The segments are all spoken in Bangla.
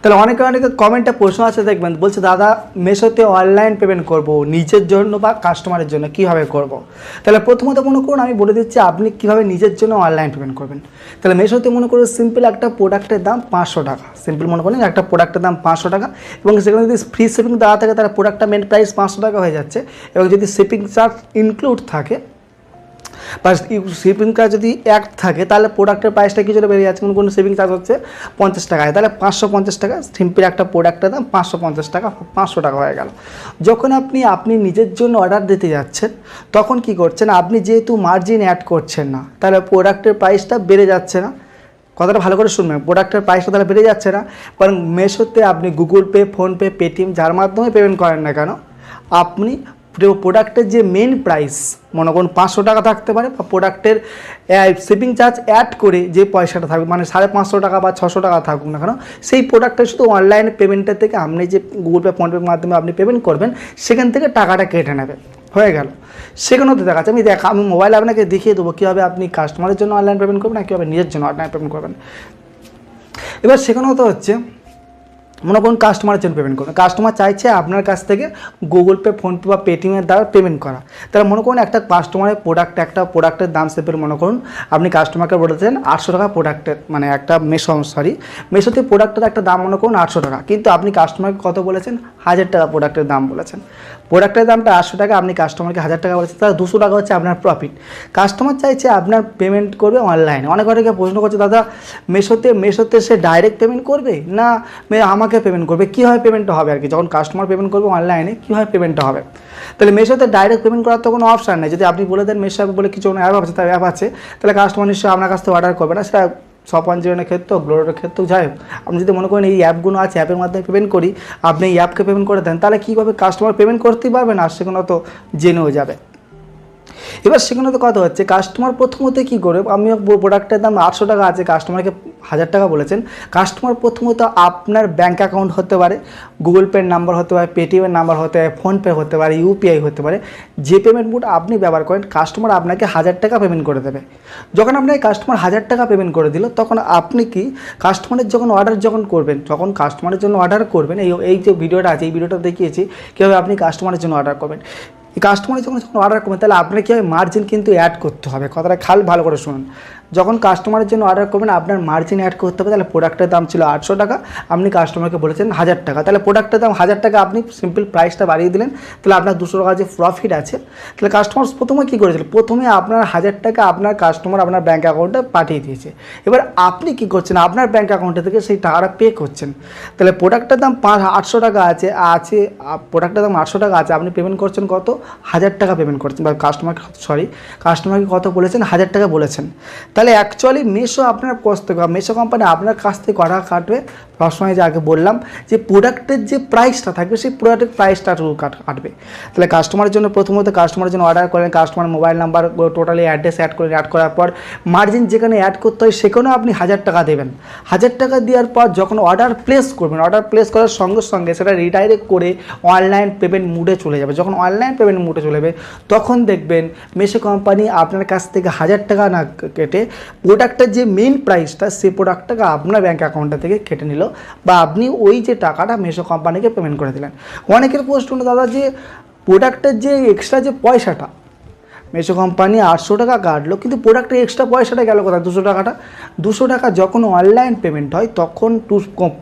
তাহলে অনেকে অনেকে কমেন্টে প্রশ্ন আছে, দেখবেন, বলছে, দাদা, মেশোতে অনলাইন পেমেন্ট করব, নিজের জন্য বা কাস্টমারের জন্য, কীভাবে করব। তাহলে প্রথমত মনে করুন, আমি বলে দিচ্ছি, আপনি কীভাবে নিজের জন্য অনলাইন পেমেন্ট করবেন তাহলে মেশোতে মনে করুন সিম্পল একটা প্রোডাক্টের দাম পাঁচশো টাকা সিম্পল মনে করেন একটা প্রোডাক্টের দাম পাঁচশো টাকা, এবং সেখানে যদি ফ্রি শিপিং দেওয়া থাকে, তাহলে প্রোডাক্টটা মেন প্রাইস পাঁচশো টাকা হয়ে যাচ্ছে, এবং যদি শিপিং চার্জ ইনক্লুড থাকে বা শিপিং চার্জ যদি এক থাকে, তাহলে প্রোডাক্টের প্রাইসটা কিছুটা বেড়ে যাচ্ছে? কোনো কোনো শিপিং চার্জ হচ্ছে পঞ্চাশ টাকায় তাহলে পাঁচশো পঞ্চাশ টাকা সিম্পল একটা প্রোডাক্টের দাম পাঁচশো পঞ্চাশ টাকা, পাঁচশো টাকা হয়ে গেল। যখন আপনি আপনি নিজের জন্য অর্ডার দিতে যাচ্ছেন, তখন কি করছেন? আপনি যেহেতু মার্জিন অ্যাড করছেন না, তাহলে প্রোডাক্টের প্রাইসটা বেড়ে যাচ্ছে না। কথাটা ভালো করে শুনবেন। প্রোডাক্টের প্রাইসটা তাহলে বেড়ে যাচ্ছে না। কারণ মেশোতে আপনি গুগল পে ফোনপে পেটিএম যার মাধ্যমে পেমেন্ট করেন না কেন, আপনি প্রোডাক্টের যে মেন প্রাইস মনে করুন পাঁচশো টাকা থাকতে পারে বা প্রোডাক্টের শিপিং চার্জ অ্যাড করে যে পয়সাটা থাকবে মানে সাড়ে পাঁচশো টাকা বা ছশো টাকা থাকুক না কেন, সেই প্রোডাক্টটা শুধু অনলাইন পেমেন্টের থেকে আপনি যে গুগল পে ফোনপের মাধ্যমে আপনি পেমেন্ট করবেন, সেখান থেকে টাকাটা কেটে নেবে। হয়ে গেল। সেখানেও তো দেখাচ্ছে, আমি দেখ, আমি মোবাইলে আপনাকে দেখিয়ে দেবো, কীভাবে আপনি কাস্টমারের জন্য অনলাইন পেমেন্ট করবেন না কীভাবে নিজের জন্য অনলাইন পেমেন্ট করবেন। এবার সেখানেও তো হচ্ছে মনে করুন কাস্টমারের জন্য পেমেন্ট করুন। কাস্টমার চাইছে আপনার কাছ থেকে গুগল পে ফোনপে বা পেটিএমের দ্বারা পেমেন্ট করা। তাহলে মনে করুন একটা কাস্টমারের প্রোডাক্ট একটা প্রোডাক্টের দাম সেপের মনে করুন, আপনি কাস্টমারকে বলেছেন আটশো টাকা প্রোডাক্টের মানে একটা মেশো সরি মেশোতে প্রোডাক্টের একটা দাম মনে করুন আটশো টাকা। কিন্তু আপনি কাস্টমারকে কত বলেছেন? হাজার টাকা প্রোডাক্টের দাম বলেছেন। প্রোডাক্টের দামটা আটশো টাকা, আপনি কাস্টমারকে হাজার টাকা বলেছেন, তাহলে দুশো টাকা হচ্ছে আপনার প্রফিট কাস্টমার চাইছে আপনার পেমেন্ট করবে অনলাইনে অনেক অনেকে প্রশ্ন করছে, দাদা মেশোতে মেশোতে সে ডাইরেক্ট পেমেন্ট করবে? না, মে- আমাকে পেমেন্ট করবে, কীভাবে পেমেন্টটা হবে আর কি? যখন কাস্টমার পেমেন্ট করবে অনলাইনে কীভাবে পেমেন্টটা হবে? তাহলে মেশোতে ডাইরেক্ট পেমেন্ট করার তো কোনো অপশান নেই। যদি আপনি বলে দেন মেশো বলে কিছু অ্যাপ আছে, তার অ্যাপ আছে, তাহলে কাস্টমার নিশ্চয়ই আপনার কাছ থেকে অর্ডার করবে না। সেটা সপান জীবনের ক্ষেত্রে হোক গ্লোরের ক্ষেত্রে যাই হোক। আপনি যদি মনে করেন এই অ্যাপগুলো আছে অ্যাপের মাধ্যমে পেমেন্ট করি, আপনি এই অ্যাপকে পেমেন্ট করে দেন, তাহলে কীভাবে কাস্টমার পেমেন্ট করতেই পারবে না? সেগুলো তো জেনেও যাবে। এবার সেখানে তো কথা হচ্ছে কাস্টমার প্রথমত কী করে আমি প্রোডাক্টের দাম আটশো টাকা আছে কাস্টমারকে হাজার টাকা বলেছেন কাস্টমার প্রথমত আপনার ব্যাঙ্ক অ্যাকাউন্ট হতে পারে গুগল পের নাম্বার হতে পারে পেটিএমের নাম্বার হতে পারে ফোনপে হতে পারে ইউপিআই হতে পারে, যে পেমেন্ট মোড আপনি ব্যবহার করেন কাস্টমার আপনাকে হাজার টাকা পেমেন্ট করে দেবে। যখন আপনাকে কাস্টমার হাজার টাকা পেমেন্ট করে দিল, তখন আপনি কি কাস্টমারের যখন অর্ডার যখন করবেন, যখন কাস্টমারের জন্য অর্ডার করবেন, এই এই যে ভিডিওটা আছে, এই ভিডিওটা দেখিয়েছি, কীভাবে আপনি কাস্টমারের জন্য অর্ডার করবেন। এই কাস্টমারের যখন যখন অর্ডার করবেন তাহলে আপনাকে হয় মার্জিন কিন্তু অ্যাড করতে হবে। কথাটা খাল ভালো করে শুনুন। যখন কাস্টমারের জন্য অর্ডার করবেন, আপনার মার্জিন অ্যাড করতে হবে, তাহলে প্রোডাক্টের দাম ছিল আটশো টাকা। আপনি কাস্টমারকে বলেছেন হাজার টাকা। তাহলে প্রোডাক্টের দাম হাজার টাকা, আপনি সিম্পল প্রাইসটা বাড়িয়ে দিলেন, তাহলে আপনার দুশো টাকা যে প্রফিট আছে, তাহলে কাস্টমার প্রথমে কী করেছিল? প্রথমে আপনার হাজার টাকা আপনার কাস্টমার আপনার ব্যাঙ্ক অ্যাকাউন্টে পাঠিয়ে দিয়েছে। এবার আপনি কি করছেন? আপনার ব্যাঙ্ক অ্যাকাউন্টে থেকে সেই টাকাটা পে করছেন। তাহলে প্রোডাক্টের দাম পাঁচ, আটশো টাকা আছে আছে প্রোডাক্টের দাম আটশো টাকা আছে, আপনি পেমেন্ট করছেন কত? হাজার টাকা পেমেন্ট করছেন। বা কাস্টমার সরি কাস্টমারকে কত বলেছেন? হাজার টাকা বলেছেন। তাহলে অ্যাকচুয়ালি মেশো আপনার থেকে মেশো কোম্পানি আপনার কাছ থেকে কটা কাটবে। সবসময় যে আগে বললাম যে প্রোডাক্টের যে প্রাইসটা থাকবে, সেই প্রোডাক্টের প্রাইসটা কাটবে। তাহলে কাস্টমারের জন্য প্রথমত কাস্টমারের জন্য অর্ডার করেন customer mobile number totally address add করে অ্যাড করার পর মার্জিন যেখানে অ্যাড করতে হয়, সেখানেও আপনি হাজার টাকা দেবেন। হাজার টাকা দেওয়ার পর যখন অর্ডার প্লেস করবেন অর্ডার প্লেস করার সঙ্গে সঙ্গে সেটা রিডাইরেক্ট করে অনলাইন পেমেন্ট মুডে চলে যাবে। যখন অনলাইন পেমেন্ট মুডে চলে যাবে, তখন দেখবেন মেশো কোম্পানি আপনার কাছ থেকে হাজার টাকা না কেটে প্রোডাক্টের যে মেন প্রাইসটা সেই প্রোডাক্টটাকে আপনার ব্যাঙ্ক অ্যাকাউন্টটা থেকে কেটে নিল। বা আপনি ওই যে টাকাটা মেসো কোম্পানিকে পেমেন্ট করে দিলেন। অনেকের প্রশ্ন দাদা, যে প্রোডাক্টের যে এক্সট্রা যে পয়সাটা মেশো কোম্পানি আটশো টাকা কাটলো, কিন্তু প্রোডাক্টের এক্সট্রা পয়সাটা গেল কোথায়? দুশো টাকাটা? দুশো টাকা যখন অনলাইন পেমেন্ট হয়, তখন টু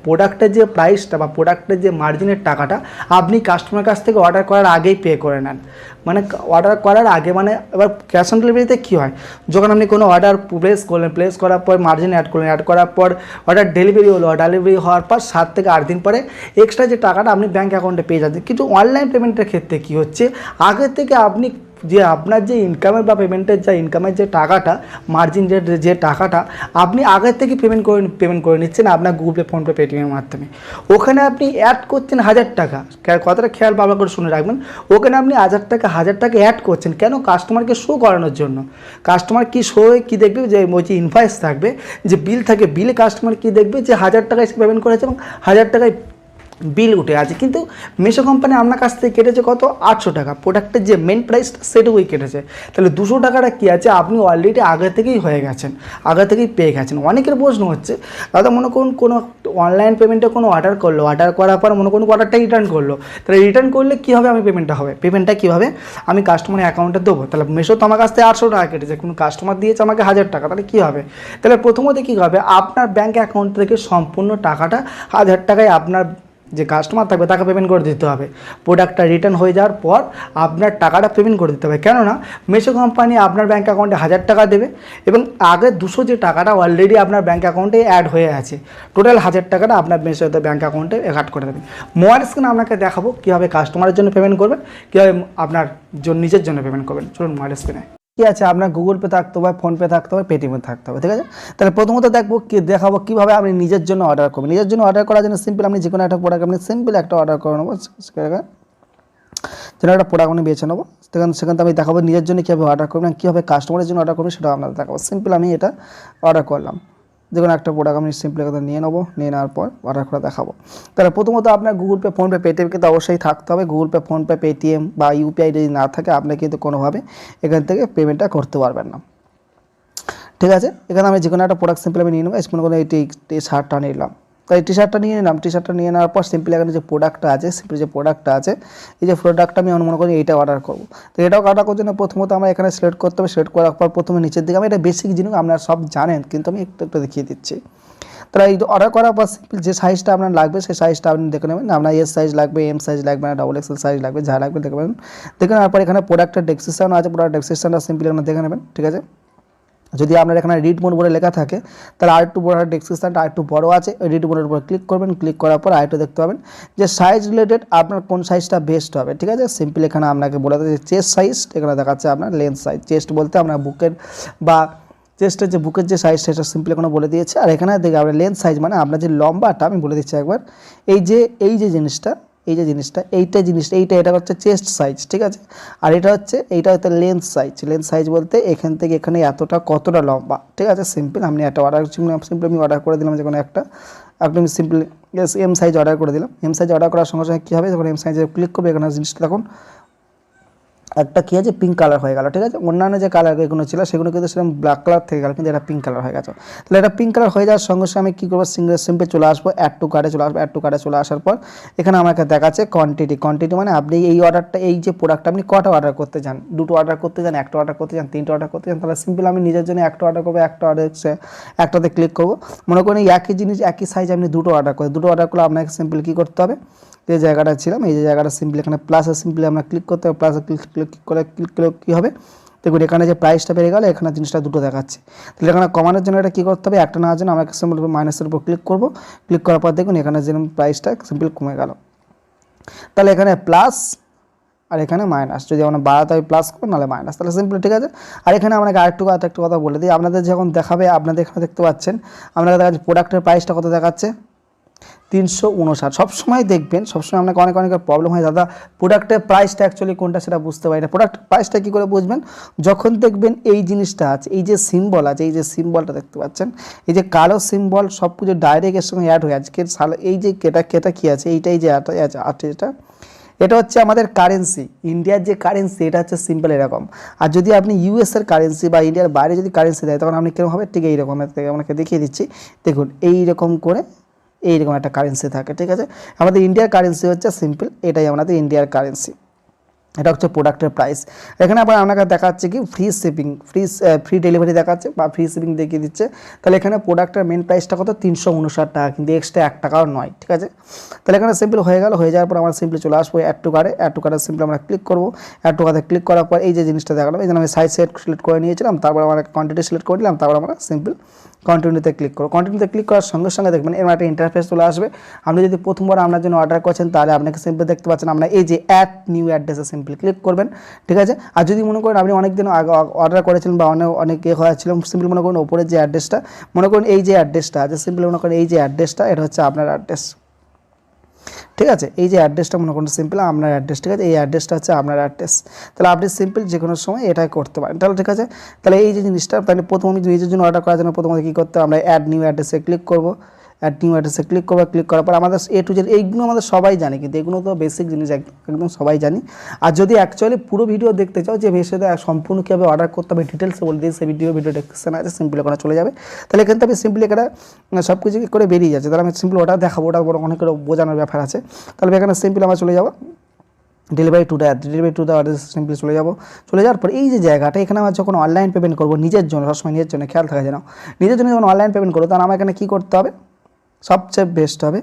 প্রোডাক্টের যে প্রাইসটা বা প্রোডাক্টের যে মার্জিনের টাকাটা আপনি কাস্টমার কাছ থেকে অর্ডার করার আগেই পে করে নেন। মানে অর্ডার করার আগে মানে এবার ক্যাশ অন ডেলিভারিতে কী হয়? যখন আপনি কোনো অর্ডার প্লেস করলেন প্লেস করার পর মার্জিন অ্যাড করলেন অ্যাড করার পর অর্ডার ডেলিভারি হলো ডেলিভারি হওয়ার পর সাত থেকে আট দিন পরে এক্সট্রা যে টাকাটা আপনি ব্যাঙ্ক অ্যাকাউন্টে পেয়ে যাচ্ছেন। কিন্তু অনলাইন পেমেন্টের ক্ষেত্রে কী হচ্ছে? আগে থেকে আপনি যে আপনার যে ইনকামের বা পেমেন্টের যা ইনকামের যে টাকাটা মার্জিন যে যে টাকাটা, আপনি আগের থেকে পেমেন্ট করে পেমেন্ট করে নিচ্ছেন আপনার গুগল পে ফোনপে পেটিএমের মাধ্যমে। ওখানে আপনি অ্যাড করছেন হাজার টাকা। কথাটা খেয়াল ভালো করে শুনে রাখবেন। ওখানে আপনি হাজার টাকা হাজার টাকা অ্যাড করছেন। কেন? কাস্টমারকে শো করানোর জন্য। কাস্টমার কি শো হয়ে কী দেখবে? যে ওই যে ইনভয়েস থাকবে, যে বিল থাকে বিলে কাস্টমার কি দেখবে? যে হাজার টাকায় পেমেন্ট করেছে এবং হাজার টাকায় বিল উঠে আছে। কিন্তু মেশো কোম্পানি আপনার কাছ থেকে কেটেছে কত? আটশো টাকা। প্রোডাক্টের যে মেন প্রাইসটা সেটুকুই কেটেছে। তাহলে দুশো টাকাটা কী আছে? আপনি অলরেডি আগে থেকেই হয়ে গেছেন। আগে থেকেই পেয়ে গেছেন। অনেকের প্রশ্ন হচ্ছে, দাদা মনে করুন কোনো অনলাইন পেমেন্টে কোনো অর্ডার করল। অর্ডার করার পর মনে করুন অর্ডারটা রিটার্ন করল। তাহলে রিটার্ন করলে কী হবে? আমি পেমেন্টটা হবে। পেমেন্টটা কীভাবে আমি কাস্টমারের অ্যাকাউন্টে দেবো। তাহলে মেশো তো আমার কাছ থেকে আটশো টাকা কেটেছে। কোনো কাস্টমার দিয়েছে আমাকে হাজার টাকা। তাহলে কী হবে? তাহলে প্রথমত কী হবে? আপনার ব্যাঙ্ক অ্যাকাউন্ট থেকে সম্পূর্ণ টাকাটা হাজার টাকায় আপনার যে কাস্টমার থাকবে তাকে পেমেন্ট করে দিতে হবে। প্রোডাক্টটা রিটার্ন হয়ে যাওয়ার পর আপনার টাকাটা পেমেন্ট করে দিতে হবে। কেননা মেশো কোম্পানি আপনার ব্যাঙ্ক অ্যাকাউন্টে হাজার টাকা দেবে এবং আগে দুশো যে টাকাটা অলরেডি আপনার ব্যাঙ্ক অ্যাকাউন্টে অ্যাড হয়ে আছে টোটাল হাজার টাকাটা আপনার মেশোতে ব্যাঙ্ক অ্যাকাউন্টে অ্যাড করে দেবেন মোবাইল স্ক্রিনে আপনাকে দেখাবো কীভাবে কাস্টমারের জন্য পেমেন্ট করবেন কীভাবে আপনার নিজের জন্য পেমেন্ট করবেন। চলুন মোবাইল স্ক্রিনে কি আছে? আপনার গুগল পে থাকতে হবে ফোনপে থাকতে হবে পেটিএমে থাকতে হবে, ঠিক আছে? তাহলে প্রথমত দেখব কি, দেখাবো কীভাবে আপনি নিজের জন্য অর্ডার করবেন। নিজের জন্য অর্ডার করার জন্য সিম্পল আপনি যে কোনো একটা প্রোডাক্ট আপনি সিম্পল একটা অর্ডার করে নেব। যেন একটা প্রোডাক্ট আমি বেছে নেব। সেখান সেখান থেকে আমি দেখাবো নিজের জন্য কীভাবে অর্ডার করবেন, কীভাবে কাস্টমারের জন্য অর্ডার করবেন, সেটাও আপনাদের দেখাবো। সিম্পল আমি এটা অর্ডার করলাম। যে কোনো একটা প্রোডাক্ট আমি সিম্পলি কথা নিয়ে নেব, নিয়ে নেওয়ার পর অর্ডার করে দেখাবো। তাহলে প্রথমত আপনার গুগল পে ফোনপে পেটিএম কিন্তু অবশ্যই থাকতে হবে। গুগল পে ফোনপে পেটিএম বা ইউপিআই যদি না থাকে, আপনি কিন্তু কোনোভাবে এখান থেকে পেমেন্টটা করতে পারবেন না। ঠিক আছে? এখানে আমি যে কোনো একটা প্রোডাক্ট সিম্পলি আমি নিয়ে নেব কোনো করে এই শার্টটা নিলাম। তাই টি শার্টটা নিয়ে নিলাম। টি শার্টটা নিয়ে নেওয়ার পর সিম্পলি এখানে যে প্রোডাক্টটা আছে সিম্পল যে প্রোডাক্টটা আছে, এই যে প্রোডাক্টটা আমি মনে করি এইটা অর্ডার করব। তো এটাও অর্ডার করার জন্য প্রথমত আমরা এখানে সিলেক্ট করতে হবে। সিলেক্ট করার পর প্রথমে নিচের দিকে, আমি এটা বেসিক জিনিস আপনারা সব জানেন, কিন্তু আমি একটু একটু দেখিয়ে দিচ্ছি। তাহলে এই অর্ডার করার পর সিম্পল যে সাইজটা আপনার লাগবে, সেই সাইজটা আপনি দেখে নেবেন। আপনার এস সাইজ লাগবে এম সাইজ লাগবে না ডবল এক্সেল সাইজ লাগবে, যা লাগবে দেখে নেবেন। দেখে নেওয়ার পর এখানে প্রোডাক্টের ডেসক্রিপশন আছে। প্রোডাক্ট ডেসক্রিপশনটা সিম্পলি আপনার দেখে নেবেন, ঠিক আছে? যদি আপনার এখানে রিড মোড বলে লেখা থাকে, তাহলে আর একটু বড় ডেসক্রিপশনটা আর একটু বড় আছে রিড মোডের উপর ক্লিক করবেন ক্লিক করার পর আরেকটু দেখতে পাবেন যে সাইজ রিলেটেড আপনার কোন সাইজটা বেস্ট হবে, ঠিক আছে? সিম্পল এখানে আপনাকে বলে দেয় চেস্ট সাইজ এখানে দেখাচ্ছে আপনার লেন্থ সাইজ চেস্ট বলতে আপনার বুকের বা চেস্টের যে বুকের যে সাইজ সেটা সিম্পলি এখানে বলে দিয়েছে। আর এখানে দেখে আপনার লেন্থ সাইজ মানে আপনার যে লম্বাটা, আমি বলে দিচ্ছি একবার, এই যে এই যে জিনিসটা এই যে জিনিসটা, এইটা জিনিসটা এইটা, এটা হচ্ছে চেস্ট সাইজ ঠিক আছে? আর এটা হচ্ছে, এইটা হচ্ছে লেন্থ সাইজ লেন্থ সাইজ বলতে এখান থেকে এখানে এতটা, কতটা লম্বা, ঠিক আছে? সিম্পল আমি একটা অর্ডার সিম্পল আমি অর্ডার করে দিলাম যে কোনো একটা। আপনি সিম্পল এম সাইজ অর্ডার করে দিলাম। এম সাইজ অর্ডার করার সঙ্গে সঙ্গে কী হবে? যখন এম সাইজে ক্লিক করবে, এখানে জিনিসটা তখন একটা কী আছে? পিঙ্ক কালার হয়ে গেল, ঠিক আছে? অন্যান্য যে কালার এগুলো ছিল, সেগুলো কিন্তু সেরকম ব্ল্যাক কালার থেকে গেল, কিন্তু এটা পিঙ্ক কালার হয়ে গেছে। তাহলে এটা পিঙ্ক কালার হয়ে যাওয়ার সঙ্গে সঙ্গে আমি কী করব? সিঙ্গেল সিম্পে চলে আসব অ্যাড টু কার্ডে চলে আসব অ্যাড টু কার্ডে চলে আসার পর এখানে আমাকে দেখাচ্ছে কোয়ান্টিটি কোয়ান্টিটি মানে আপনি এই অর্ডারটা এই যে প্রোডাক্টটা আপনি কটা অর্ডার করতে চান? দুটো অর্ডার করতে চান, একটা অর্ডার করতে চান, তিনটা অর্ডার করতে চান, তাহলে সিম্পল আমি নিজের জন্য একটা অর্ডার করব, একটা অর্ডার একটাতে ক্লিক করব। মনে করেন একই জিনিস, একই সাইজ আপনি দুটো অর্ডার করেন। দুটো অর্ডার করলে আপনাকে সিম্পল কী করতে হবে? যে জায়গাটা ছিলাম, এই যে জায়গাটা সিম্পলি এখানে প্লাসে সিম্পলি আমরা ক্লিক করতে হবে প্লাসে ক্লিক ক্লিক করে ক্লিক করলে কী হবে? দেখুন, এখানে যে প্রাইসটা বেড়ে গেল, এখানে জিনিসটা দুটো দেখাচ্ছে। তাহলে এখানে কমানোর জন্য এটা কী করতে হবে? একটা নেওয়ার জন্য আমাকে সিম্পল মাইনাসের উপর ক্লিক করব। ক্লিক করার পর দেখুন, এখানে যেরকম প্রাইসটা সিম্পল কমে গেল। তাহলে এখানে প্লাস আর এখানে মাইনাস যদি আমরা বাড়াতে হয় প্লাস করব, নাহলে মাইনাস তাহলে সিম্পল ঠিক আছে? আর এখানে আপনাকে আরেকটু কথা একটু কথা বলে দিই। আপনাদের যখন দেখাবে, আপনাদের এখানে দেখতে পাচ্ছেন, আপনাদের দেখাচ্ছে প্রোডাক্টের প্রাইসটা কত দেখাচ্ছে? তিনশো উনষাট। সবসময় দেখবেন, সবসময় আপনাকে অনেক অনেক প্রবলেম হয়। দাদা প্রোডাক্টের প্রাইসটা অ্যাকচুয়ালি কোনটা সেটা বুঝতে পারি না। প্রোডাক্ট প্রাইসটা কী করে বুঝবেন? যখন দেখবেন এই জিনিসটা আছে, এই যে সিম্বল আছে, এই যে সিম্বলটা দেখতে পাচ্ছেন, এই যে কালো সিম্বল সব কিছু ডাইরেক্ট এর সঙ্গে অ্যাড হয়ে আছে। সালে এই যে কেটা কেটা কী আছে? এইটাই যে আছে এটা। এটা হচ্ছে আমাদের কারেন্সি ইন্ডিয়ার যে কারেন্সি এটা হচ্ছে সিম্পল এরকম। আর যদি আপনি ইউএসের কারেন্সি বা ইন্ডিয়ার বাইরে যদি কারেন্সি দেয়, তখন আপনি কীরকম হবে? ঠিক এইরকম। আপনাকে দেখিয়ে দিচ্ছি। দেখুন, এইরকম করে এইরকম একটা কারেন্সি থাকে, ঠিক আছে? আমাদের ইন্ডিয়ার কারেন্সি হচ্ছে সিম্পল এটাই আমাদের ইন্ডিয়ার কারেন্সি এটা হচ্ছে প্রোডাক্টের প্রাইস এখানে আবার আপনাকে দেখাচ্ছে কি free shipping free free delivery দেখাচ্ছে বা ফ্রি শিপিং দেখিয়ে দিচ্ছে। তাহলে এখানে প্রোডাক্টের মেন প্রাইসটা কত? তিনশো উনষাট টাকা, কিন্তু এক্সট্রা এক টাকাও নয়, ঠিক আছে? তাহলে এখানে সিম্পল হয়ে গেল, হয়ে যাওয়ার পর আমরা সিম্পলি চলে আসব অ্যাড টু কার্ডে অ্যাড টু কার্ডে সিম্পলি আমরা ক্লিক করব। অ্যাড টু কার্ডে ক্লিক করার পর এই যে জিনিসটা দেখালাম, এই জন্য আমি সাইজ সেট সিলেক্ট করে নিয়েছিলাম, তারপর আমরা কোয়ান্টিটি সিলেক্ট করে নিলাম, তারপর আমরা সিম্পল কন্টিনিউতে ক্লিক করো। কন্টিনিউতে ক্লিক করার সঙ্গে সঙ্গে দেখবেন এরকম একটা ইন্টারফেস চলে আসবে। আপনি যদি প্রথমবার আপনার জন্য অর্ডার করছেন, তাহলে আপনাকে সিম্পল দেখতে পাচ্ছেন আপনার এই যে অ্যাড নিউ অ্যাড্রেসে সিম্পল ক্লিক করবেন, ঠিক আছে? আর যদি মনে করেন আপনি অনেক দিন আগে অর্ডার করেছিলেন বা অনেক অনেক এ হয়েছিল সিম্পল মনে করুন ওপরের যে অ্যাড্রেসটা মনে করুন এই যে অ্যাড্রেসটা আছে সিম্পল মনে করেন এই যে অ্যাড্রেসটা এটা হচ্ছে আপনার অ্যাড্রেস ঠিক আছে? এই যে অ্যাড্রেসটা মনে করুন সিম্পল আপনার অ্যাড্রেস, ঠিক আছে? এই অ্যাড্রেসটা হচ্ছে আপনার অ্যাড্রেস। তাহলে আপনি সিম্পল যে কোনো সময় এটাই করতে পারেন। তাহলে ঠিক আছে? তাহলে এই যে জিনিসটা, তাহলে প্রথম আমি নিজের জন্য অর্ডার করার জন্য প্রথমে কী করতে আমরা অ্যাড নিউ অ্যাড্রেসে ক্লিক করব। অ্যাড নিউ অ্যাড্রেসে ক্লিক করব ক্লিক করার পর আমাদের এ টু জেড এইগুলো আমাদের সবাই জানে কিন্তু এগুলো তো বেসিক জিনিস একদম সবাই জানি। আর যদি অ্যাকচুয়ালি পুরো ভিডিও দেখতে চাও যে মেশোতে সম্পূর্ণ কীভাবে অর্ডার করতে হবে ডিটেলসে বলে দিই সেই ভিডিও ভিডিও ডেসক্রিপশন আছে সিম্পলি ওখানে চলে যাবে। তাহলে এখান থেকে সিম্পলি এখানে সব কিছু করে বেরিয়ে যাচ্ছে। তাহলে আমি সিম্পলি ওটা দেখাবো ওটা বড় অনেক বোঝানোর ব্যাপার আছে। তাহলে এখানে সিম্পলি আমরা চলে যাব। Delivery to the delivery to the address simply চলে যাব। চলে যাওয়ার পর এই যে জায়গাটা, এখানে আমার যখন অনলাইন পেমেন্ট করব, নিজের জন্য, সবসময় নিজের জন্য, খেয়াল থাকা যেন। নিজের জন্য যখন অনলাইন পেমেন্ট করব, তখন আমার এখানে কী করতে হবে? সবচেয়ে বেস্ট হবে।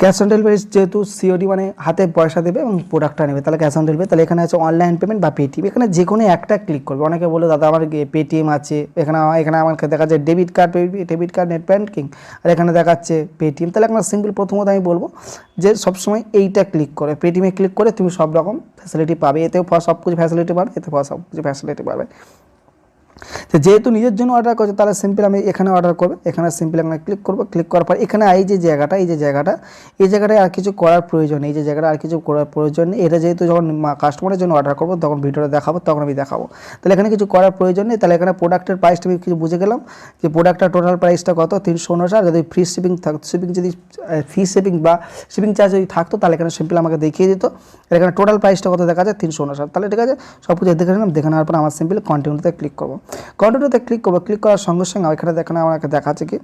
ক্যাশ অন ডেলিভারি যেহেতু সিওডি মানে হাতে পয়সা দেবে এবং প্রোডাক্টটা নেবে, তাহলে ক্যাশ অন ডেলিভারি তাহলে এখানে আছে অনলাইন পেমেন্ট বা পেটিএম এখানে যে কোনো একটা ক্লিক করবে। অনেকে বলে দাদা, আমার পেটিএম আছে? এখানে আমার- এখানে আমাকে দেখা যায় debit card debit card net banking আর এখানে দেখাচ্ছে পেটিএম তাহলে আপনার সিম্পল প্রথমত আমি বলব যে সবসময় এইটা ক্লিক করে। পেটিএমে ক্লিক করে তুমি সব রকম ফ্যাসিলিটি পাবে। এতেও সব কিছু ফ্যাসিলিটি পাবে, এতে সব কিছু ফ্যাসিলিটি পাবে। যেহেতু নিজের জন্য অর্ডার করছে, তাহলে সিম্পল আমি এখানে অর্ডার করব, এখানে সিম্পল এখানে ক্লিক করব ক্লিক করার পর এখানে এই যে জায়গাটা, এই যে জায়গাটা, এই জায়গাটায় আর কিছু করার প্রয়োজন এই যে জায়গাটা আর কিছু করার প্রয়োজন নেই। এটা যেহেতু যখন কাস্টমারের জন্য অর্ডার করব, তখন ভিডিওটা দেখাবো, তখন আমি দেখাবো। তাহলে এখানে কিছু করার প্রয়োজন নেই, তাহলে এখানে প্রোডাক্টের প্রাইসটা আমি কিছু বুঝে গেলাম যে প্রোডাক্টটা টোটাল প্রাইসটা কত, তিনশো উনষাট যদি ফ্রি শিপিং থাকতো শিপিং যদি ফ্রি শিপিং বা শিপিং চার্জ যদি থাকতো, তাহলে এখানে সিম্পল আমাকে দেখিয়ে দিত। এখানে টোটাল প্রাইসটা কত দেখা যায়, তিনশো উনষাট। তাহলে ঠিক আছে সব কিছু দেখে নিলাম, দেখে নেওয়ার পর আমার সিম্পল কন্টিনিউতে ক্লিক করব। কন্টিনিউতে ক্লিক করব ক্লিক করার সঙ্গে সঙ্গে এখানে দেখেন আমাকে দেখাচ্ছে কি?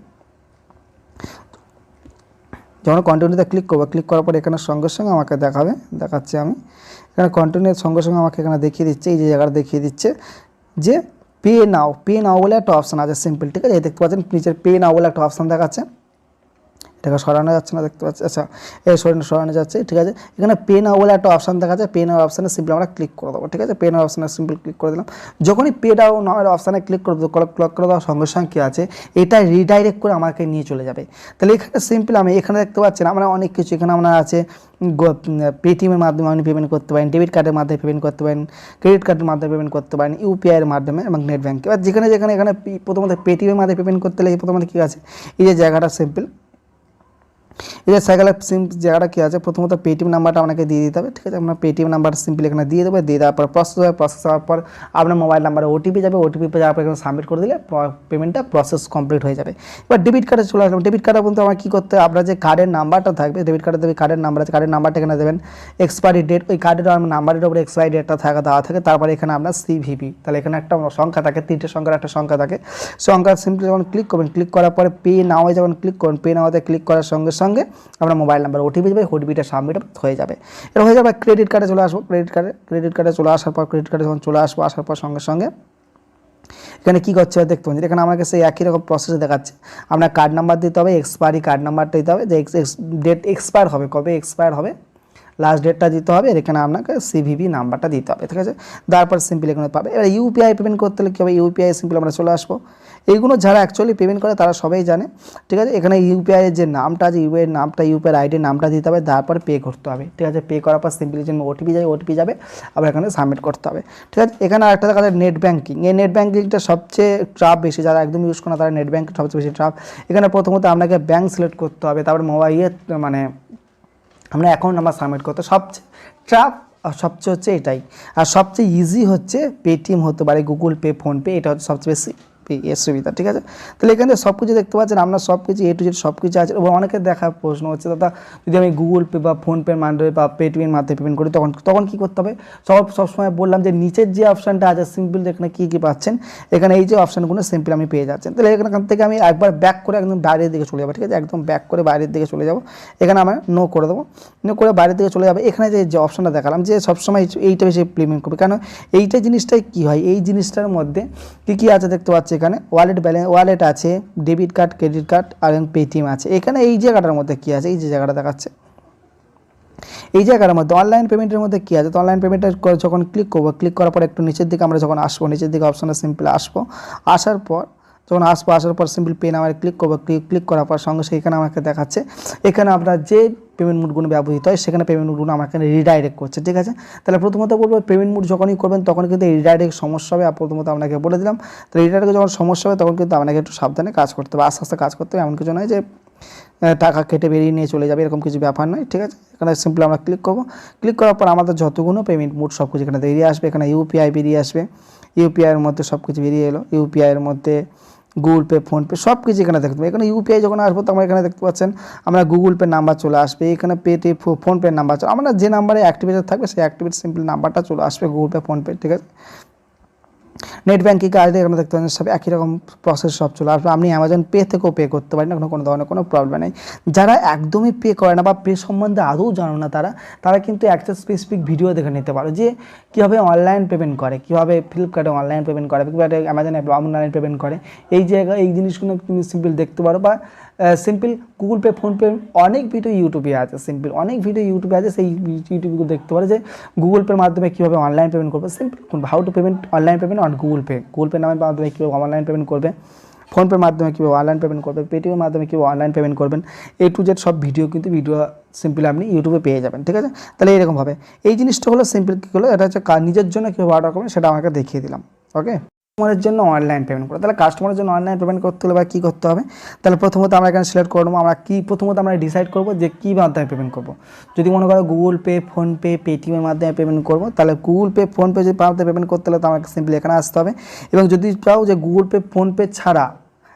যখন কন্টিনিউতে ক্লিক করব ক্লিক করার পর এখানে সঙ্গে সঙ্গে আমাকে দেখাবে, দেখাচ্ছে আমি। এখানে কন্টিনিউর সঙ্গে সঙ্গে আমাকে এখানে দেখিয়ে দিচ্ছে, এই যে জায়গাটা দেখিয়ে দিচ্ছে যে পে নাও পে নাও বলে একটা অপশান আছে সিম্পল ঠিক আছে? দেখতে পাচ্ছেন, নিচের পে নাও বলে একটা অপশান দেখাচ্ছে। এটাকে সরানো যাচ্ছে না, দেখতে পাচ্ছি। আচ্ছা এই সরানো সরানো যাচ্ছে, ঠিক আছে। এখানে পে নাও বলে একটা অপশান দেখা যাচ্ছে পে নাও অপশানে সিম্পল আমরা ক্লিক করে দেবো, ঠিক আছে? পে নাও অপশানে সিম্পল ক্লিক করে দিলাম। যখনই পে নাও নামের অপশানে ক্লিক করে দেবো ক্লিক করে দেওয়ার সঙ্গে সঙ্গে কী আছে? এটা রিডাইরেক্ট করে আমাকে নিয়ে চলে যাবে। তাহলে এখানে সিম্পল আমি এখানে দেখতে পাচ্ছেন আমরা অনেক কিছু এখানে আমরা আছে পেটিএমের মাধ্যমে আপনি পেমেন্ট করতে পারেন ডেবিট কার্ডের মাধ্যমে পেমেন্ট করতে পারেন ক্রেডিট কার্ডের মাধ্যমে পেমেন্ট করতে পারেন ইউপিআইয়ের মাধ্যমে এবং নেট ব্যাঙ্ক এবার যেখানে যেখানে এখানে প্রথমত পেটিএমের মাধ্যমে পেমেন্ট করতে লাগে প্রথমত কী আছে? এই যে জায়গাটা সিম্পল এই যে সিম জায়গাটা কী আছে? প্রথমত পেটিএম নাম্বারটা আপনাকে দিয়ে দিতে হবে, ঠিক আছে? আপনার পেটিএম নাম্বার সিম্পল এখানে দিয়ে দেবে, দিয়ে দেওয়ার পর প্রসেস হবে প্রসেস হওয়ার পর আপনার মোবাইল নাম্বারে ওটিপি যাবে ওটিপি যাওয়ার পর এখানে সাবমিট করে দিলে পেমেন্টটা প্রসেস কমপ্লিট হয়ে যাবে। এবার ডেবিট কার্ডে চলে আসলাম। ডেবিট কার্ডে বলতে আমার কী করতে হবে? আপনার যে কার্ডের নাম্বারটা থাকবে ডেবিট কার্ডে দেবে কার্ডের নাম্বার আছে কার্ডের নাম্বারটা এখানে দেবেন। এক্সপায়ারি ডেট ওই কার্ডের নাম্বারের উপরে এক্সপায়ারি ডেটটা থাকা, দেওয়া থাকে। তারপরে এখানে আপনার সিভিভি তাহলে এখানে একটা সংখ্যা থাকে, তিনটে সংখ্যার একটা সংখ্যা থাকে। সংখ্যা সিম্পলি যখন ক্লিক করবেন ক্লিক করার পরে পে নাওয়ে যখন ক্লিক করবেন পে নাওয়াতে ক্লিক করার সঙ্গে সঙ্গে আপনার মোবাইল নাম্বার ওটিপি যাবে ওটিপিটা সাবমিট হয়ে যাবে। এটা হয়ে যাবে ক্রেডিট কার্ডে চলে আসব ক্রেডিট কার্ডে ক্রেডিট কার্ডে চলে আসার পর ক্রেডিট কার্ডে যখন চলে আসব, আসার পর সঙ্গে সঙ্গে এখানে কী করছে দেখতে পাচ্ছেন? এখানে আমাকে সেই একই রকম প্রসেস দেখাচ্ছে। আপনার কার্ড নাম্বার দিতে হবে এক্সপায়ারি কার্ড নাম্বারটা দিতে হবে, যে ডেট এক্সপায়ার হবে, কবে এক্সপায়ার হবে লাস্ট ডেটটা দিতে হবে আর এখানে আপনাকে সিভিভি নাম্বারটা দিতে হবে, ঠিক আছে? তারপর সিম্পল এখানে পাবে। এবার ইউপিআই পেমেন্ট করতে হলে কী হবে? ইউপিআই সিম্পল আমরা চলে আসব। এইগুলো যারা অ্যাকচুয়ালি পেমেন্ট করে, তারা সবাই জানে, ঠিক আছে? এখানে ইউপিআই এর যে নামটা আছে ইউপিআই এর নামটা ইউপিআই আইডির নামটা দিতে হবে, তারপর পে করতে হবে, ঠিক আছে? পে করার পর সিম্পলি যে ওটিপি যাবে ওটিপি যাবে, আবার এখানে সাবমিট করতে হবে, ঠিক আছে? এখানে আরেকটা দেখা যায় নেট ব্যাঙ্কিং এই নেট ব্যাঙ্কিংটা সবচেয়ে ট্রাপ বেশি, যারা একদম ইউজ করে না, তারা নেট ব্যাঙ্ক সবচেয়ে বেশি ট্রাপ এখানে প্রথমত আপনাকে ব্যাঙ্ক সিলেক্ট করতে হবে, তারপর মোবাইলের মানে আমরা এখন আমার সাবমিট করতে সবচেয়ে ট্রাপ সবচেয়ে হচ্ছে এটাই। আর সবচেয়ে ইজি হচ্ছে পেটিএম হতে পারে গুগল পে ফোনপে এটা হচ্ছে সবচেয়ে বেশি এর সুবিধা, ঠিক আছে? তাহলে এখানে সব কিছু দেখতে পাচ্ছেন আপনার সব কিছু এ টু জেড সব কিছু আছে। এবং অনেকের দেখা প্রশ্ন হচ্ছে, দাদা, যদি আমি গুগল পে বা ফোনপের মাধ্যমে বা পেটিএমের মাধ্যমে পেমেন্ট করি, তখন তখন কী করতে হবে? সব সবসময় বললাম যে, নিচের যে অপশানটা আছে সিম্পল এখানে কী কী পাচ্ছেন। এখানে এই যে অপশানগুলো সিম্পল আমি পেয়ে যাচ্ছেন। তাহলে এখান থেকে আমি একবার ব্যাক করে একদম বাইরের দিকে চলে যাব, ঠিক আছে? একদম ব্যাক করে বাইরের দিকে চলে যাব। এখানে আমার নো করে দেবো। নো করে বাইরের দিকে চলে যাবে। এখানে যে যে অপশানটা দেখালাম যে সবসময় এইটা বেশি পেমেন্ট করবে। কেন? এইটা জিনিসটাই কী হয়? এই জিনিসটার মধ্যে কী কী আছে দেখতে পাচ্ছি? এখানে। ওয়ালেট ব্যালেন্স ওয়ালেট আছে ডেবিট কার্ড ক্রেডিট কার্ড আর পেটিএম আছে। এখানে এই জায়গাটার মধ্যে কী আছে? এই যে জায়গাটা দেখাচ্ছে। এই জায়গার মধ্যে অনলাইন পেমেন্টের মধ্যে কী আছে? তো অনলাইন পেমেন্টের যখন ক্লিক করব ক্লিক করার পর একটু নিচের দিকে আমরা যখন আসব, নিচের দিকে অপশানে সিম্পল আসব। আসার পর যখন আসব, আসার পর সিম্পল পেন নাম্বারে ক্লিক করব ক্লিক ক্লিক করার পর সঙ্গে সেখানে আমাকে দেখাচ্ছে। এখানে আপনার যে পেমেন্ট মুডগুলো ব্যবহৃত হয়, সেখানে পেমেন্ট মুডগুলো আমাকে রিডাইরেক্ট করছে, ঠিক আছে? তাহলে প্রথমত বলব পেমেন্ট মুড যখনই করবেন, তখন কিন্তু রিডাইরেক্ট সমস্যা হবে। আর প্রথমত আপনাকে বলে দিলাম তো রিডাইরেক্ট যখন সমস্যা হবে, তখন কিন্তু আপনাকে একটু সাবধানে কাজ করতে হবে। আস্তে আস্তে কাজ করতে হবে, এমন কিছু নয় যে টাকা কেটে বেরিয়ে নিয়ে চলে যাবে, এরকম কিছু ব্যাপার নয়, ঠিক আছে? এখানে সিম্পল আমরা ক্লিক করব। ক্লিক করার পর আমাদের যতগুলো পেমেন্ট মুড সব কিছু এখানে বেরিয়ে আসবে, এখানে ইউপিআই বেরিয়ে আসবে। ইউপিআইয়ের মধ্যে সব কিছু বেরিয়ে এলো। ইউপিআইয়ের মধ্যে গুগল পে ফোনপে সব কিছু এখানে দেখতে পাবেন এখানে ইউপিআই যখন আসব তখন এখানে দেখতে পাচ্ছেন, আমরা গুগল পে নাম্বার চলে আসবে, এখানে পেতে ফোনপে নাম্বার আমরা যে নাম্বারে অ্যাক্টিভেটেড থাকবে, সেই অ্যাক্টিভেট সিম্পল নাম্বারটা চলে আসবে গুগল পে ফোনপে ঠিক আছে? নেট ব্যাঙ্কিং কার্ডে এখানে দেখতে পাচ্ছেন সব একই রকম প্রসেস সব চলে আসবে। আপনি অ্যামাজন পে থেকেও পে করতে পারেন না কোনো ধরনের কোনো প্রবলেম নেই। যারা একদমই পে করে না বা পে সম্বন্ধে আদৌ জানো না তারা তারা কিন্তু একটা স্পেসিফিক ভিডিও দেখে নিতে পারো যে কীভাবে অনলাইন পেমেন্ট করে, কীভাবে ফ্লিপকার্টে অনলাইন পেমেন্ট করে ফ্লিপকার্টে অ্যামাজনে অনলাইন পেমেন্ট করে। এই জায়গায় এই জিনিসগুলো তুমি সিম্পল দেখতে পারো বা সিম্পল গুগল পে ফোনপে অনেক ভিডিও ইউটিউবে আছে সিম্পল অনেক ভিডিও ইউটিউবে আছে, সেই ইউটিউবগুলো দেখতে পারে যে গুগল পের মাধ্যমে কীভাবে অনলাইন পেমেন্ট করবে। Simple how to payment online payment on Google Pay Google Pay নামের মাধ্যমে কীভাবে অনলাইন পেমেন্ট করবে ফোনপের মাধ্যমে কীভাবে অনলাইন পেমেন্ট করবে পেটিএমের মাধ্যমে কীভাবে অনলাইন পেমেন্ট করবেন এ টু জেড সব ভিডিও কিন্তু ভিডিও সিম্পল আপনি ইউটিউবে পেয়ে যাবেন, ঠিক আছে? তাহলে এরকমভাবে এই জিনিসটা হলো সিম্পল কী হলো, এটা হচ্ছে নিজের জন্য কীভাবে অর্ডার করবেন সেটা আমাকে দেখিয়ে দিলাম ওকে কাস্টমারের জন্য অনলাইন পেমেন্ট করো। তাহলে কাস্টমারের জন্য অনলাইন পেমেন্ট করতে হলে বা কী করতে হবে? তাহলে প্রথমত আমরা এখানে সিলেক্ট করে নেব। আমরা কী প্রথমত আমরা ডিসাইড করব যে কী মাধ্যমে পেমেন্ট করব। যদি মনে করো গুগল পে ফোনপে পেটিএমের মাধ্যমে পেমেন্ট করব, তাহলে গুগল পে ফোনপে যদি মাধ্যমে পেমেন্ট করতে হলে তো আমাকে সিম্পলি এখানে আসতে হবে। এবং যদি চাও যে গুগল পে ফোনপে ছাড়া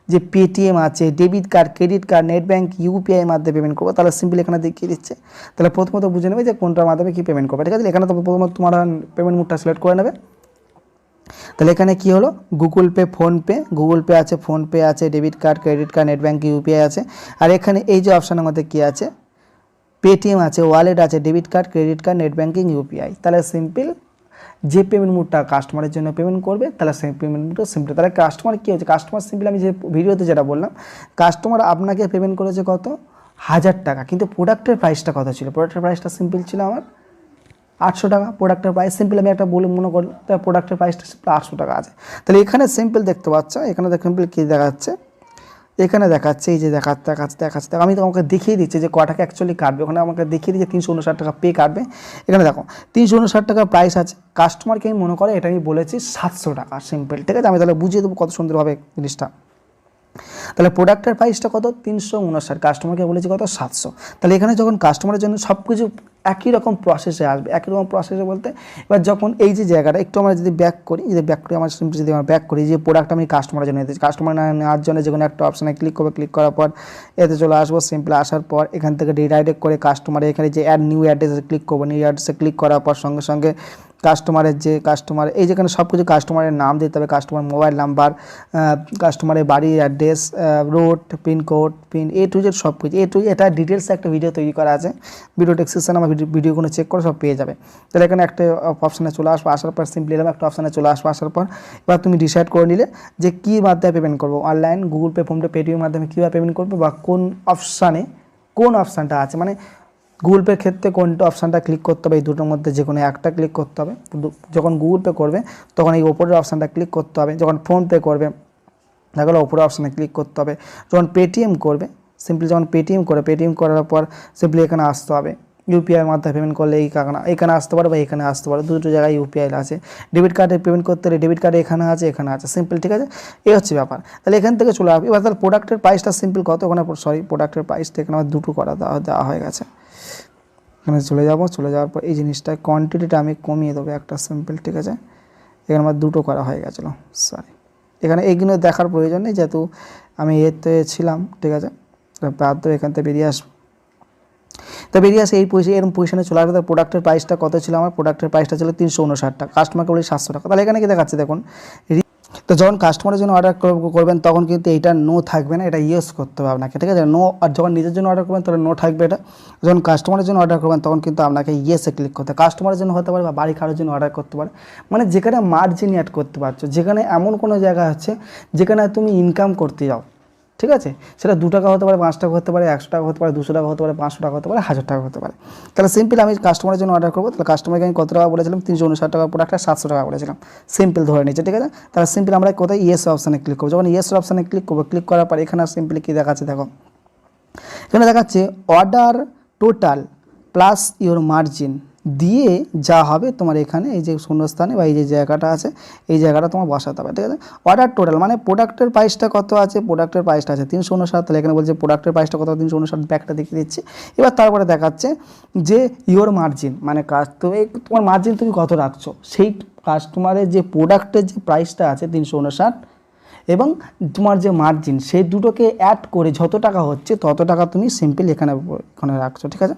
যে পেটিএম আছে debit card credit card net bank UPI মাধ্যমে পেমেন্ট করব, তাহলে সিম্পলি এখানে দেখিয়ে দিচ্ছে। তাহলে প্রথমত বুঝে নেবে যে কোনটার মাধ্যমে কী পেমেন্ট করবে। ঠিক আছে? এখানে তো প্রথমত তোমার পেমেন্ট মুডটা সিলেক্ট করে নেবে। তাহলে এখানে কি হলো? Google Pay PhonePe Google Pay আছে ফোনপে আছে debit card credit card net bank UPI আছে। আর এখানে এই যে অপশানের মধ্যে কী আছে? পেটিএম আছে ওয়ালেট আছে debit card credit card net banking UPI তাহলে সিম্পল যে পেমেন্ট মুডটা কাস্টমারের জন্য পেমেন্ট করবে, তাহলে সেই পেমেন্ট মুডটা সিম্পল তাহলে কাস্টমার কী হচ্ছে কাস্টমার সিম্পল আমি যে ভিডিওতে যেটা বললাম কাস্টমার আপনাকে পেমেন্ট করেছে কত? হাজার টাকা। কিন্তু প্রোডাক্টের প্রাইসটা কত ছিল? প্রোডাক্টের প্রাইসটা সিম্পল ছিল আমার আটশো টাকা প্রোডাক্টের প্রাইস সিম্পল আমি একটা বলে, মনে করি তার প্রোডাক্টের প্রাইসটা আটশো টাকা আছে। তাহলে এখানে সিম্পল দেখতে পাচ্ছ, এখানে দেখ সিম্পল কী দেখাচ্ছে? এখানে দেখাচ্ছে, এই যে দেখাচ্ছে দেখাচ্ছে দেখাচ্ছে দেখো আমি তোমাকে দেখিয়ে দিচ্ছি যে কটাকে অ্যাকচুয়ালি কাটবে। ওখানে আমাকে দেখিয়ে দিচ্ছে তিনশো উনষাট টাকা পে কাটবে। এখানে দেখো, তিনশো উনষাট টাকা প্রাইস আছে। কাস্টমারকে আমি মনে করে, এটা আমি বলেছি সাতশো টাকা সিম্পল ঠিক আছে? আমি তাহলে বুঝিয়ে দেবো কত সুন্দরভাবে জিনিসটা। তাহলে প্রোডাক্টের প্রাইসটা কত? তিনশো উনষাট কাস্টমারকে বলেছি কত? সাতশো। তাহলে এখানে যখন কাস্টমারের জন্য সব কিছু একই রকম প্রসেসে আসবে, একই রকম প্রসেসে বলতে, এবার যখন এই যে জায়গাটা, একটু আমরা যদি ব্যাক করি যদি ব্যাক করি আমার সিম্পল যদি আমরা ব্যাক করি যে প্রোডাক্ট আমি কাস্টমারের জন্য নিতে কাস্টমার নেওয়ার জন্য যে কোনো একটা অপশানে ক্লিক করবে ক্লিক করার পর এতে চলে আসব সিম্পল আসার পর এখান থেকে ডিরাইডেক্ট করে কাস্টমারে এখানে যে অ্যাড নিউ অ্যাড্রেসে ক্লিক করব নিউ অ্যাড্রেসে ক্লিক করার পর সঙ্গে সঙ্গে কাস্টমারের যে কাস্টমার এই যেখানে সব কিছু কাস্টমারের নাম দিতে হবে কাস্টমার মোবাইল নাম্বার কাস্টমারের বাড়ির address road pincode pin A to Z সব কিছু এ টু এটা ডিটেলস একটা ভিডিও তৈরি করা আছে ভিডিও ডেসক্রিপশনে আমার ভিডিও ভিডিওগুলো চেক করে সব পেয়ে যাবে। তাহলে এখানে একটা অপশানে চলে আসব, আসার পর সিম্পলি এলাম, একটা অপশানে চলে আসব, আসার পর এবার তুমি ডিসাইড করে নিলে যে কী মাধ্যমে পেমেন্ট করব। অনলাইন গুগল পে ফোনপে পেটিএমের মাধ্যমে কীভাবে পেমেন্ট করব বা কোন অপশানে কোন অপশানটা আছে? মানে গুগল পের ক্ষেত্রে কোনটা অপশানটা ক্লিক করতে হবে, এই দুটোর মধ্যে যে কোনো একটা ক্লিক করতে হবে। যখন গুগল পে করবে, তখন এই ওপরের অপশানটা ক্লিক করতে হবে। যখন ফোনপে করবে তাহলে ওপরের অপশানে ক্লিক করতে হবে। যখন পেটিএম করবে সিম্পলি যখন পেটিএম করে পেটিএম করার পর সিম্পলি এখানে আসতে হবে। ইউপিআই মাধ্যমে পেমেন্ট করলে এই এখানে আসতে পারে বা এখানে আসতে পারে দুটো জায়গায় ইউপিআই আছে। ডেবিট কার্ডে পেমেন্ট করতে হলে ডেবিট কার্ডে এখানে আছে এখানে আছে। সিম্পল ঠিক আছে? এই হচ্ছে ব্যাপার। তাহলে এখান থেকে চলে আসবে। এবার তাহলে প্রোডাক্টের প্রাইসটা সিম্পল কত? ওখানে সরি প্রোডাক্টের প্রাইসটা এখানে আমার দুটো করা দেওয়া দেওয়া হয়ে গেছে। এখানে চলে যাব, চলে যাওয়ার পর এই জিনিসটা কোয়ান্টিটিটা আমি কমিয়ে দেবো একটা সিম্পল ঠিক আছে? এখানে আমার দুটো করা হয়ে গেছিল। সরি এখানে এইগুলো দেখার প্রয়োজন নেই, যেহেতু আমি এতে ছিলাম, ঠিক আছে? বাধ্য এখান থেকে বেরিয়ে আসব। তো বেরিয়ে আসে এই পয়সা এরকম পজিশনে চলে আসবে প্রোডাক্টের প্রাইসটা কত ছিল আমার প্রোডাক্টের প্রাইসটা ছিল তিনশো উনষাট টাকা। কাস্টমারকে বলি সাতশো টাকা। তাহলে এখানে কি দেখাচ্ছে দেখুন তো যখন কাস্টমারের জন্য অর্ডার করবেন, তখন কিন্তু এইটা নো থাকবে না, এটা ইউজ করতে হবে আপনাকে, ঠিক আছে? নো আর যখন নিজের জন্য অর্ডার করবেন, তাহলে নো থাকবে এটা। যখন কাস্টমারের জন্য অর্ডার করবেন, তখন কিন্তু আপনাকে ইয়েসে ক্লিক করতে কাস্টমারের জন্য হতে পারে বা বাড়ি খাওয়ার জন্য অর্ডার করতে পারে। মানে যেখানে মার্জিন অ্যাড করতে পারছ, যেখানে এমন কোনো জায়গা আছে, যেখানে তুমি ইনকাম করতে যাও। ঠিক আছে? সেটা দু টাকা হতে পারে, পাঁচ টাকা হতে পারে, একশো টাকা হতে পারে, দুশো টাকা হতে পারে, পাঁচশো টাকা হতে পারে, হাজার টাকা হতে পারে। তাহলে সিম্পল আমি কাস্টমারের জন্য অর্ডার করব। তাহলে কাস্টমারকে আমি কত টাকা বলেছিলাম? তিনশো উনষাট টাকা প্রোডাক্টটা সাতশো টাকা বলেছিলাম। সিম্পল ধরে নিচ্ছে ঠিক আছে? তাহলে সিম্পল আমরা কোথায়? ইয়েস অপশানে ক্লিক করব। যখন ইয়েস অপশানে ক্লিক করব ক্লিক করার পর এখানে সিম্পলি কী দেখাচ্ছে? দেখো। এখানে দেখাচ্ছে order total plus your margin দিয়ে যা হবে তোমার এখানে এই যে শূন্যস্থানে বা এই যে জায়গাটা আছে, এই জায়গাটা তোমার বসাতে হবে। ঠিক আছে? অর্ডার টোটাল মানে প্রোডাক্টের প্রাইসটা কত আছে? প্রোডাক্টের প্রাইসটা আছে তিনশো উনষাট তাহলে এখানে বলছে প্রোডাক্টের প্রাইসটা কত? তিনশো উনষাট ব্যাগটা দেখিয়ে দিচ্ছি। এবার তারপরে দেখাচ্ছে যে ইওর মার্জিন মানে কাজ তুমি, তোমার মার্জিন তুমি কত রাখছো? সেই কাস্টমারের যে প্রোডাক্টের যে প্রাইসটা আছে তিনশো উনষাট এবং তোমার যে মার্জিন সেই দুটোকে অ্যাড করে যত টাকা হচ্ছে তত টাকা তুমি সিম্পল এখানে এখানে রাখছো। ঠিক আছে?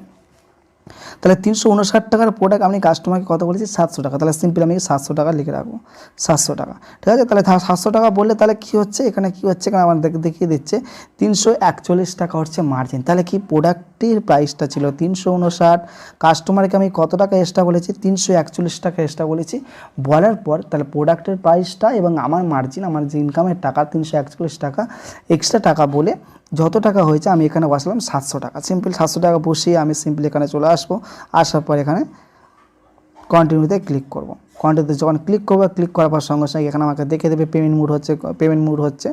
তাহলে তিনশো উনষাট টাকার প্রোডাক্ট আমি কাস্টমারকে কত বলেছি সাতশো টাকা। তাহলে সিম্পল আমি সাতশো টাকা লিখে রাখব। সাতশো টাকা। ঠিক আছে? তাহলে সাতশো টাকা বললে তাহলে কী হচ্ছে? এখানে কী হচ্ছে? এখানে আমার দেখ- দেখিয়ে দিচ্ছে। তিনশো একচল্লিশ টাকা হচ্ছে মার্জিন তাহলে কি প্রোডাক্টের প্রাইসটা ছিল তিনশো উনষাট? কাস্টমারকে আমি কত টাকা এক্সট্রা বলেছি? তিনশো একচল্লিশ টাকা এক্সট্রা বলেছি। বলার পর তাহলে প্রোডাক্টের প্রাইসটা এবং আমার মার্জিন আমার যে ইনকামের টাকা, তিনশো একচল্লিশ টাকা এক্সট্রা টাকা বলে যত টাকা হয়েছে, আমি এখানে বসালাম সাতশো টাকা। সিম্পল সাতশো টাকা বসিয়ে আমি সিম্পল এখানে চলে আসব। আসার পর এখানে কন্টিনিউতে ক্লিক করব। কন্টিনিউতে যখন ক্লিক করব ক্লিক করার পর সঙ্গে সঙ্গে এখানে আমাকে দেখিয়ে দেবে পেমেন্ট মুড হচ্ছে পেমেন্ট মুড হচ্ছে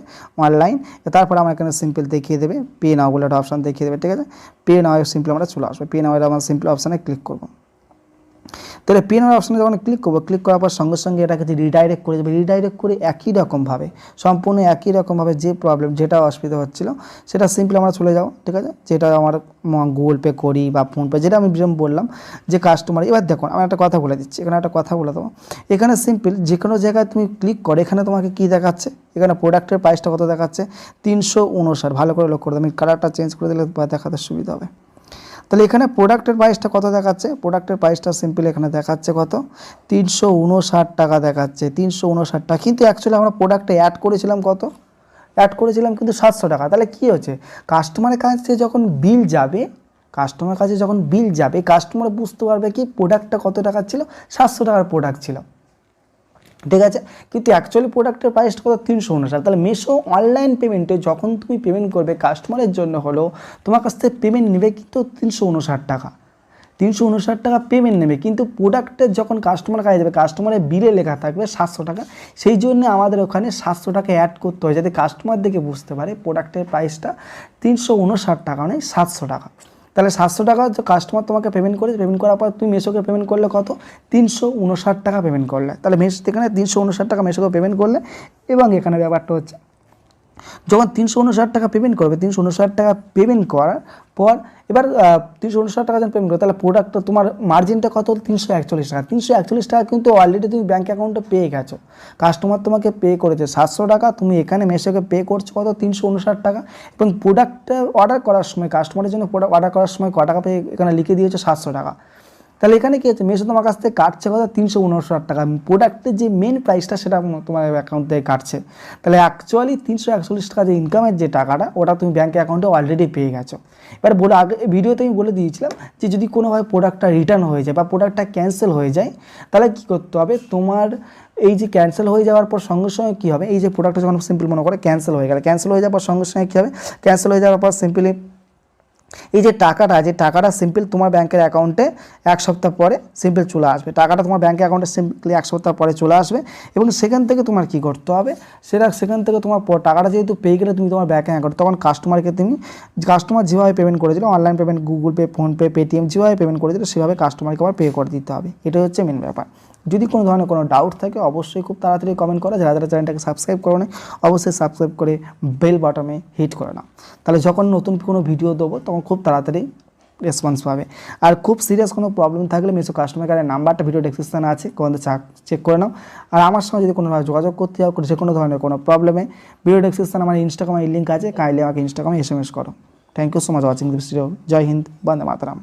অনলাইন তারপর আমার এখানে সিম্পল দেখিয়ে দেবে পে নাও বলে একটা অপশান দেখিয়ে দেবে, ঠিক আছে? পে নাও সিম্পল আমরা চলে আসব। পে নাও আমার সিম্পল অপশানে ক্লিক করব। তাহলে পেন অপশানে যখন ক্লিক করব ক্লিক করার পর সঙ্গে সঙ্গে এটাকে রিডাইরেক্ট করে দেবে রিডাইরেক্ট করে একই রকমভাবে, সম্পূর্ণ একই রকমভাবে যে প্রবলেম যেটা অসুবিধা হচ্ছিল, সেটা সিম্পলি আমরা চলে যাব, ঠিক আছে? যেটা আমার গুগল পে করি বা ফোনপে যেটা আমি বললাম যে কাস্টমার এবার দেখুন আমি একটা কথা বলে দিচ্ছি, এখানে একটা কথা বলে দেবো। এখানে সিম্পল যে কোনো জায়গায় তুমি ক্লিক করো, এখানে তোমাকে কী দেখাচ্ছে? এখানে প্রোডাক্টের প্রাইসটা কত দেখাচ্ছে? তিনশো উনষাট, ভালো করে লক্ষ্য করে আমি কালারটা চেঞ্জ করে দিলে দেখাতে সুবিধা হবে। তাহলে এখানে প্রোডাক্টের প্রাইসটা কত দেখাচ্ছে? প্রোডাক্টের প্রাইসটা সিম্পল এখানে দেখাচ্ছে কত? তিনশো উনষাট টাকা দেখাচ্ছে, তিনশো উনষাট টাকা। কিন্তু অ্যাকচুয়ালি আমরা প্রোডাক্টে অ্যাড করেছিলাম কত? অ্যাড করেছিলাম কিন্তু সাতশো টাকা। তাহলে কী হচ্ছে? কাস্টমারের কাছে যখন বিল যাবে কাস্টমার কাছে যখন বিল যাবে কাস্টমার বুঝতে পারবে কি প্রোডাক্টটা কত টাকার ছিল? সাতশো টাকার প্রোডাক্ট ছিল। ঠিক আছে কিন্তু অ্যাকচুয়ালি প্রোডাক্টের প্রাইসটা কত? তিনশো উনষাট। তাহলে মেশো অনলাইন পেমেন্টে যখন তুমি পেমেন্ট করবে কাস্টমারের জন্য হলো তোমার কাছ থেকে পেমেন্ট নেবে কিন্তু তিনশো উনষাট টাকা। তিনশো উনষাট টাকা পেমেন্ট নেবে, কিন্তু প্রোডাক্টের যখন কাস্টমার কাজে যাবে কাস্টমারের বিলে লেখা থাকবে সাতশো টাকা। সেই জন্য আমাদের ওখানে সাতশো টাকা অ্যাড করতে হয়, যাতে কাস্টমার দেখে বুঝতে পারে প্রোডাক্টের প্রাইসটা তিনশো উনষাট টাকা নয় সাতশো টাকা। তাহলে সাতশো টাকা যে কাস্টমার তোমাকে পেমেন্ট করে পেমেন্ট করার পর তুমি মেসোকে পেমেন্ট করলে কত? তিনশো উনষাট টাকা পেমেন্ট করলে। তাহলে মেস এখানে তিনশো উনষাট টাকা মেশোকে পেমেন্ট করলে এবং এখানে ব্যাপারটা হচ্ছে যখন তিনশো উনষাট টাকা পেমেন্ট করবে, তিনশো উনষাট টাকা পেমেন্ট করার পর, এবার তিনশো উনষাট টাকা যখন পেমেন্ট করবে, তাহলে প্রোডাক্টটা তোমার মার্জিনটা কত তিনশো একচল্লিশ টাকা। তিনশো একচল্লিশ টাকা কিন্তু অলরেডি তুমি ব্যাঙ্ক অ্যাকাউন্টে পেয়ে গেছো। কাস্টমার তোমাকে পে করেছে সাতশো টাকা, তুমি এখানে মেসোকে পে করছ কত? তিনশো উনষাট টাকা। এবং প্রোডাক্টটা অর্ডার করার সময় কাস্টমারের জন্য প্রোডাক্ট অর্ডার করার সময় ক টাকা পেয়ে এখানে লিখে দিয়েছ সাতশো টাকা। তাহলে এখানে কি হচ্ছে মেশো তোমার কাছ থেকে কাটছে কত তিনশো উনষাট টাকা। প্রোডাক্টের যে মেন প্রাইসটা সেটা তোমার অ্যাকাউন্ট থেকে কাটছে। তাহলে অ্যাকচুয়ালি তিনশো একচল্লিশ টাকা যে ইনকামের যে টাকাটা, ওটা তুমি ব্যাঙ্ক অ্যাকাউন্টে অলরেডি পেয়ে গেছো। এবার বলে আগে ভিডিওতে আমি বলে দিয়েছিলাম যে যদি কোনোভাবে প্রোডাক্টটা রিটার্ন হয়ে যায় বা প্রোডাক্টটা ক্যান্সেল হয়ে যায়, তাহলে কী করতে হবে? তোমার এই যে ক্যান্সেল হয়ে যাওয়ার পর সঙ্গে সঙ্গে কী হবে? এই যে প্রোডাক্টটা যখন সিম্পল মনে করে ক্যান্সেল হয়ে গেল ক্যান্সেল হয়ে যাওয়ার পর সঙ্গে সঙ্গে কী হবে? ক্যান্সেল হয়ে যাওয়ার পর সিম্পলি এই যে টাকাটা যে টাকাটা সিম্পল তোমার ব্যাংকের অ্যাকাউন্টে এক সপ্তাহ পরে সিম্পল চলে আসবে। টাকাটা তোমার ব্যাংকের অ্যাকাউন্টে সিম্পলি এক সপ্তাহ পরে চলে আসবে এবং সেখান থেকে তোমার কি করতে হবে? সেটা সেখান থেকে তোমার টাকাটা যেহেতু পেয়ে গেলে তুমি তোমার ব্যাংক অ্যাকাউন্ট তখন কাস্টমারকে তুমি কাস্টমার যেভাবে পেমেন্ট করেছিল online payment Google Pay PhonePe Paytm যেভাবে পেমেন্ট করেছিল, সেভাবে কাস্টমারকে আবার পে করে দিতে হবে। এটাই হচ্ছে মেন ব্যাপার। যদি কোনো ধরনের কোনো ডাউট থাকে, অবশ্যই খুব তাড়াতাড়ি কমেন্ট করো। যারা যারা চ্যানেলটাকে সাবস্ক্রাইব করো না অবশ্যই সাবস্ক্রাইব করে বেল বাটনে হিট করে নাও। তাহলে যখন নতুন কোনো ভিডিও দেবো, তখন খুব তাড়াতাড়ি রেসপন্স পাবে। আর খুব সিরিয়াস কোনো প্রবলেম থাকলে মেসো কাস্টমার কেয়ারের নাম্বারটা ভিডিও ডেসক্রিপশানে আছে কোনো চেক করে নাও। আর আমার সঙ্গে যদি কোনোভাবে যোগাযোগ করতে যাও যে কোনো ধরনের কোনো প্রবলেমে ভিডিও ডেসক্রিপশানে আমার ইনস্টাগ্রামে লিঙ্ক আছে। কাইলে আমাকে ইনস্টাগ্রামে এস এম এস করো thank you so much watching this video Joy Hind Vande Mataram